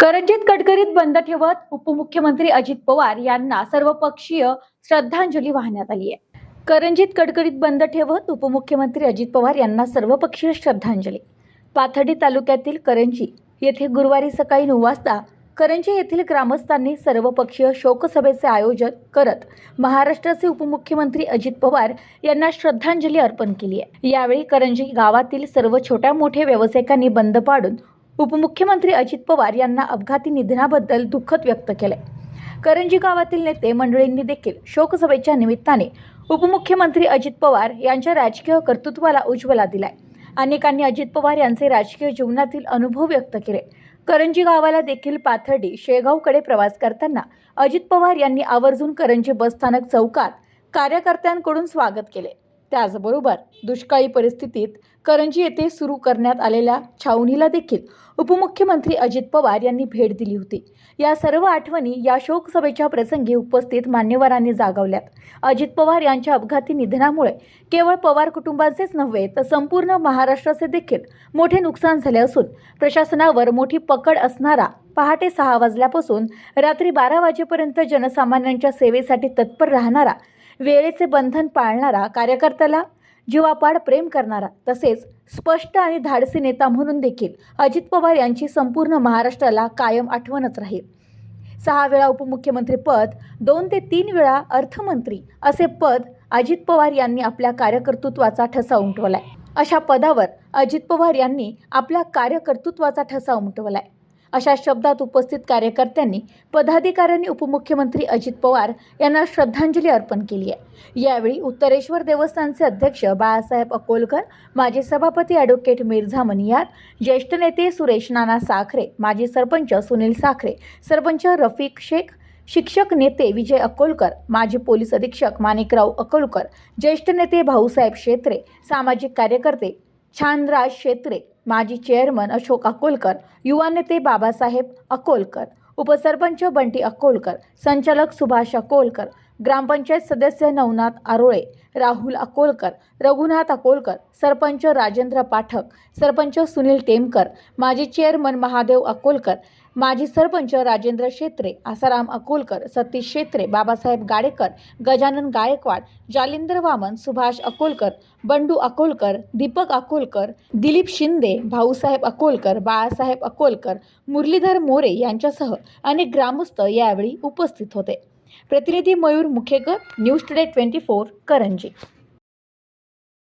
करंजीत गडकरीत बंद ठेवत उपमुख्यमंत्री अजित पवार यांना सर्वपक्षीय श्रद्धांजली वाहण्यात आली आहे. करंजीत गडकरीत बंद ठेवत उपमुख्यमंत्री अजित पवार यांना सर्वपक्षीय श्रद्धांजली. पाथर्डी तालुक्यातील करंजी येथे गुरुवारी सकाळी नऊ वाजता करंजी येथील ग्रामस्थांनी सर्वपक्षीय शोकसभेचे आयोजन करत महाराष्ट्राचे उपमुख्यमंत्री अजित पवार यांना श्रद्धांजली अर्पण केली आहे. यावेळी करंजी गावातील सर्व छोट्या मोठ्या व्यावसायिकांनी बंद पाडून उपमुख्यमंत्री अजित पवार यांना अपघाती निधनाबद्दल दुःखद व्यक्त केले करंजी गावातील नेते मंडळींनी देखील शोकसभेच्या निमित्ताने उपमुख्यमंत्री अजित पवार यांच्या राजकीय कर्तृत्वाला उज्ज्वला दिलाय. अनेकांनी अजित पवार यांचे राजकीय जीवनातील अनुभव व्यक्त केले. करंजी गावाला देखील पाथर्डी शेगावकडे प्रवास करताना अजित पवार यांनी आवर्जून करंजी बसस्थानक चौकात कार्यकर्त्यांकडून स्वागत केले. त्याचबरोबर दुष्काळी परिस्थितीत करंजी येथे सुरू करण्यात आलेल्या छावणीला देखील उपमुख्यमंत्री अजित पवार यांनी भेट दिली होती. या सर्व आठवणी या शोकसभेच्या प्रसंगी उपस्थित मान्यवरांनी जागवल्यात. अजित पवार यांच्या अपघाती निधनामुळे केवळ पवार कुटुंबाचेच नव्हे तर संपूर्ण महाराष्ट्राचे देखील मोठे नुकसान झाले असून प्रशासनावर मोठी पकड असणारा पहाटे सहा वाजल्यापासून रात्री बारा वाजेपर्यंत जनसामान्यांच्या सेवेसाठी तत्पर राहणारा वेळेचे बंधन पाळणारा कार्यकर्त्याला जीवापाड प्रेम करणारा तसेच स्पष्ट आणि धाडसी नेता म्हणून देखील अजित पवार यांची संपूर्ण महाराष्ट्राला कायम आठवणच राहील. सहा वेळा उपमुख्यमंत्री पद दोन ते तीन वेळा अर्थमंत्री असे पद अजित पवार यांनी आपल्या कार्यकर्तृत्वाचा ठसा उमटवलाय. अशा पदावर अजित पवार यांनी आपल्या कार्यकर्तृत्वाचा ठसा उमटवलाय. अशा शब्दात उपस्थित कार्यकर्त्यांनी पदाधिकाऱ्यांनी उपमुख्यमंत्री अजित पवार यांना श्रद्धांजली अर्पण केली आहे. यावेळी उत्तरेश्वर देवस्थानचे अध्यक्ष बाळासाहेब अकोलकर माजी सभापती ॲडव्होकेट मिर्झा मनियार ज्येष्ठ नेते सुरेश नाना साखरे माजी सरपंच सुनील साखरे सरपंच रफिक शेख शिक्षक नेते विजय अकोलकर माजी पोलीस अधीक्षक माणिकराव अकोलकर ज्येष्ठ नेते भाऊसाहेब शेत्रे सामाजिक कार्यकर्ते छानराज शेत्रे माजी चेअरमन अशोक अकोलकर युवा नेते बाबासाहेब अकोलकर उपसरपंच बंटी अकोलकर संचालक सुभाष अकोलकर ग्रामपंचायत सदस्य नवनाथ आरोळे राहुल अकोलकर रघुनाथ अकोलकर सरपंच राजेंद्र पाठक सरपंच सुनील टेमकर माजी चेअरमन महादेव अकोलकर माजी सरपंच राजेंद्र शेत्रे आसाराम अकोलकर सतीश शेत्रे बाबासाहेब गाडेकर गजानन गायकवाड जालिंदर वामन सुभाष अकोलकर बंडू अकोलकर दीपक अकोलकर दिलीप शिंदे भाऊसाहेब अकोलकर बाळासाहेब अकोलकर मुरलीधर मोरे यांच्यासह अनेक ग्रामस्थ यावेळी उपस्थित होते. प्रतिनिधी Mayur Mukhekar news today twenty four Karanji.